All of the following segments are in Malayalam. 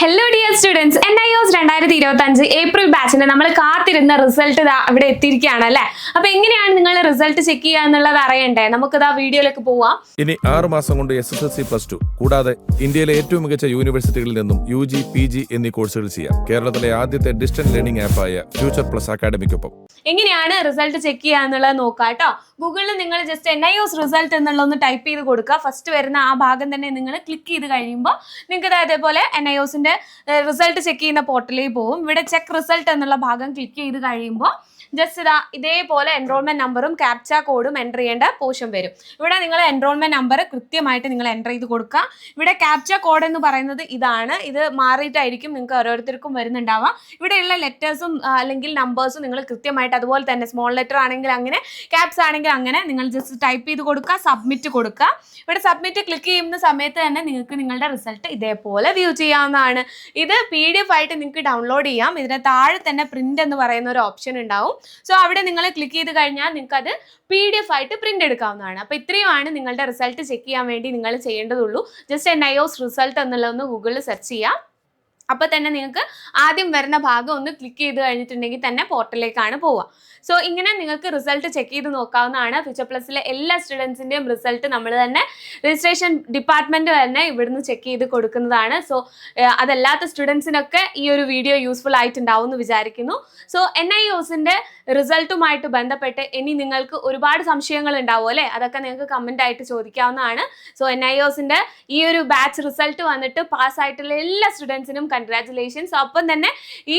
Hello dear students N I O S രണ്ടായിരത്തി ഇരുപത്തി അഞ്ച് ഏപ്രിൽ ബാച്ചിന് നമ്മൾ കാത്തിരുന്ന റിസൾട്ട് ഇവിടെ എത്തിയിരിക്കുകയാണ് അല്ലേ? അപ്പൊ എങ്ങനെയാണ് നിങ്ങൾ റിസൾട്ട് ചെക്ക് ചെയ്യുക എന്നുള്ളത് അറിയണ്ടേ? നമുക്ക് ഇതാ വീഡിയോയിലേക്ക് പോവാം. ഇനി ആറ് മാസം കൊണ്ട് S S L C plus two കൂടാതെ ഇന്ത്യയിലെ ഏറ്റവും മികച്ച യൂണിവേഴ്സിറ്റികളിൽ നിന്നും യു ജി പി ജി എന്നീ കോഴ്സുകൾ ചെയ്യാം. കേരളത്തിലെ ആദ്യത്തെ ഡിസ്റ്റൻസ് ലേണിംഗ് ആപ്പായ ഫ്യൂച്ചർ പ്ലസ് അക്കാഡമിക്കൊപ്പം എങ്ങനെയാണ് റിസൾട്ട് ചെക്ക് ചെയ്യുക എന്നുള്ളത് നോക്കാം കേട്ടോ ഗൂഗിളിൽ നിങ്ങൾ just N I O S result എന്നുള്ളത് ഒന്ന് ടൈപ്പ് ചെയ്ത് കൊടുക്കുക. ഫസ്റ്റ് വരുന്ന ആ ഭാഗം തന്നെ നിങ്ങൾ ക്ലിക്ക് ചെയ്ത് കഴിയുമ്പോൾ നിങ്ങൾക്ക് അതേപോലെ എൻ ഐ ഒസിന്റെ റിസൾട്ട് ചെക്ക് ചെയ്യുന്ന പോർട്ടലിൽ പോകും ഇവിടെ ചെക്ക് റിസൾട്ട് എന്നുള്ള ഭാഗം ക്ലിക്ക് ചെയ്ത് കഴിയുമ്പോൾ ജസ്റ്റ് ഇതാ ഇതേപോലെ എൻറോൾമെന്റ് നമ്പറും ക്യാപ്ച കോഡും എന്റർ ചെയ്യേണ്ട പോർഷൻ വരും. ഇവിടെ നിങ്ങൾ എൻറോൾമെന്റ് നമ്പർ കൃത്യമായിട്ട് നിങ്ങൾ എന്റർ ചെയ്ത് കൊടുക്കുക. ഇവിടെ ക്യാപ്ച കോഡ് എന്ന് പറയുന്നത് ഇതാണ്. ഇത് മാറിയിട്ടായിരിക്കും നിങ്ങൾക്ക് ഓരോരുത്തർക്കും വരുന്നുണ്ടാവുക. ഇവിടെയുള്ള ലെറ്റേഴ്സും അല്ലെങ്കിൽ നമ്പേഴ്സും നിങ്ങൾ കൃത്യമായിട്ട് അതുപോലെ തന്നെ സ്മോൾ ലെറ്റർ ആണെങ്കിൽ അങ്ങനെ ക്യാപ്സ് ആണെങ്കിൽ അങ്ങനെ നിങ്ങൾ ജസ്റ്റ് ടൈപ്പ് ചെയ്ത് കൊടുക്കുക സബ്മിറ്റ് കൊടുക്കുക. ഇവിടെ സബ്മിറ്റ് ക്ലിക്ക് ചെയ്യുന്ന സമയത്ത് തന്നെ നിങ്ങൾക്ക് നിങ്ങളുടെ റിസൾട്ട് ഇതേപോലെ വ്യൂ ചെയ്യാവുന്നതാണ്. ഇത് പി ഡി എഫ് ആയിട്ട് നിങ്ങൾക്ക് ഡൗൺലോഡ് ചെയ്യാം. ഇതിന് താഴെ തന്നെ പ്രിന്റ് എന്ന് പറയുന്ന ഒരു ഓപ്ഷൻ ഉണ്ടാവും. സോ അവിടെ നിങ്ങൾ ക്ലിക്ക് ചെയ്ത് കഴിഞ്ഞാൽ നിങ്ങൾക്ക് അത് പി ഡി എഫ് ആയിട്ട് പ്രിന്റ് എടുക്കാവുന്നതാണ്. അപ്പോൾ ഇത്രയുമാണ് നിങ്ങളുടെ റിസൾട്ട് ചെക്ക് ചെയ്യാൻ വേണ്ടി നിങ്ങൾ ചെയ്യേണ്ടതുള്ളൂ. ജസ്റ്റ് എൻ ഐ റിസൾട്ട് എന്നുള്ളതൊന്ന് ഗൂഗിളിൽ സെർച്ച് ചെയ്യാം. അപ്പോൾ തന്നെ നിങ്ങൾക്ക് ആദ്യം വരുന്ന ഭാഗം ഒന്ന് ക്ലിക്ക് ചെയ്ത് കഴിഞ്ഞിട്ടുണ്ടെങ്കിൽ തന്നെ പോർട്ടലിലേക്കാണ് പോവുക. സോ ഇങ്ങനെ നിങ്ങൾക്ക് റിസൾട്ട് ചെക്ക് ചെയ്ത് നോക്കാവുന്നതാണ്. ഫ്യൂച്ചർ പ്ലസ്സിലെ എല്ലാ സ്റ്റുഡൻസിന്റെയും റിസൾട്ട് നമ്മൾ തന്നെ രജിസ്ട്രേഷൻ ഡിപ്പാർട്ട്മെന്റ് തന്നെ ഇവിടുന്ന് ചെക്ക് ചെയ്ത് കൊടുക്കുന്നതാണ്. സോ അതല്ലാത്ത സ്റ്റുഡൻസിനൊക്കെ ഈ ഒരു വീഡിയോ യൂസ്ഫുൾ ആയിട്ടുണ്ടാവും എന്ന് വിചാരിക്കുന്നു. സോ എൻ ഐ ഒസിന്റെ റിസൾട്ടുമായിട്ട് ബന്ധപ്പെട്ട് ഇനി നിങ്ങൾക്ക് ഒരുപാട് സംശയങ്ങൾ ഉണ്ടാവും അല്ലേ? അതൊക്കെ നിങ്ങൾക്ക് കമന്റ് ആയിട്ട് ചോദിക്കാവുന്നതാണ്. സോ എൻ ഐ ഒസിന്റെ ഈ ഒരു ബാച്ച് റിസൾട്ട് വന്നിട്ട് പാസ്സായിട്ടുള്ള എല്ലാ സ്റ്റുഡൻസിനും കൺഗ്രാറ്റുലേഷൻസ് ഒപ്പം തന്നെ ഈ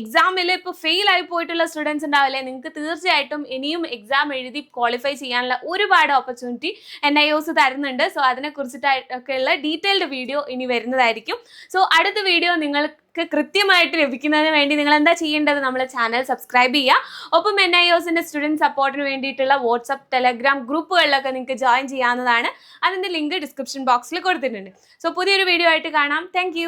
എക്സാമിൽ ഇപ്പോൾ ഫെയിൽ ആയി പോയിട്ടുള്ള സ്റ്റുഡൻസ് ഉണ്ടാവില്ലേ? നിങ്ങൾക്ക് തീർച്ചയായിട്ടും ഇനിയും എക്സാം എഴുതി ക്വാളിഫൈ ചെയ്യാനുള്ള ഒരുപാട് ഓപ്പർച്യൂണിറ്റി എൻ ഐ ഒസ് തരുന്നുണ്ട്. സോ അതിനെ കുറിച്ചിട്ടൊക്കെയുള്ള ഡീറ്റെയിൽഡ് വീഡിയോ ഇനി വരുന്നതായിരിക്കും. സോ അടുത്ത വീഡിയോ നിങ്ങൾക്ക് കൃത്യമായിട്ട് ലഭിക്കുന്നതിന് വേണ്ടി നിങ്ങൾ എന്താ ചെയ്യേണ്ടത്? നമ്മളെ ചാനൽ സബ്സ്ക്രൈബ് ചെയ്യുക. ഒപ്പം എൻ ഐ ഒസിന്റെ സ്റ്റുഡന്റ് സപ്പോർട്ടിന് വേണ്ടിയിട്ടുള്ള വാട്സപ്പ് ടെലഗ്രാം ഗ്രൂപ്പുകളിലൊക്കെ നിങ്ങൾക്ക് ജോയിൻ ചെയ്യാവുന്നതാണ്. അതിന്റെ ലിങ്ക് ഡിസ്ക്രിപ്ഷൻ ബോക്സിൽ കൊടുത്തിട്ടുണ്ട്. സോ പുതിയൊരു വീഡിയോ ആയിട്ട് കാണാം. താങ്ക്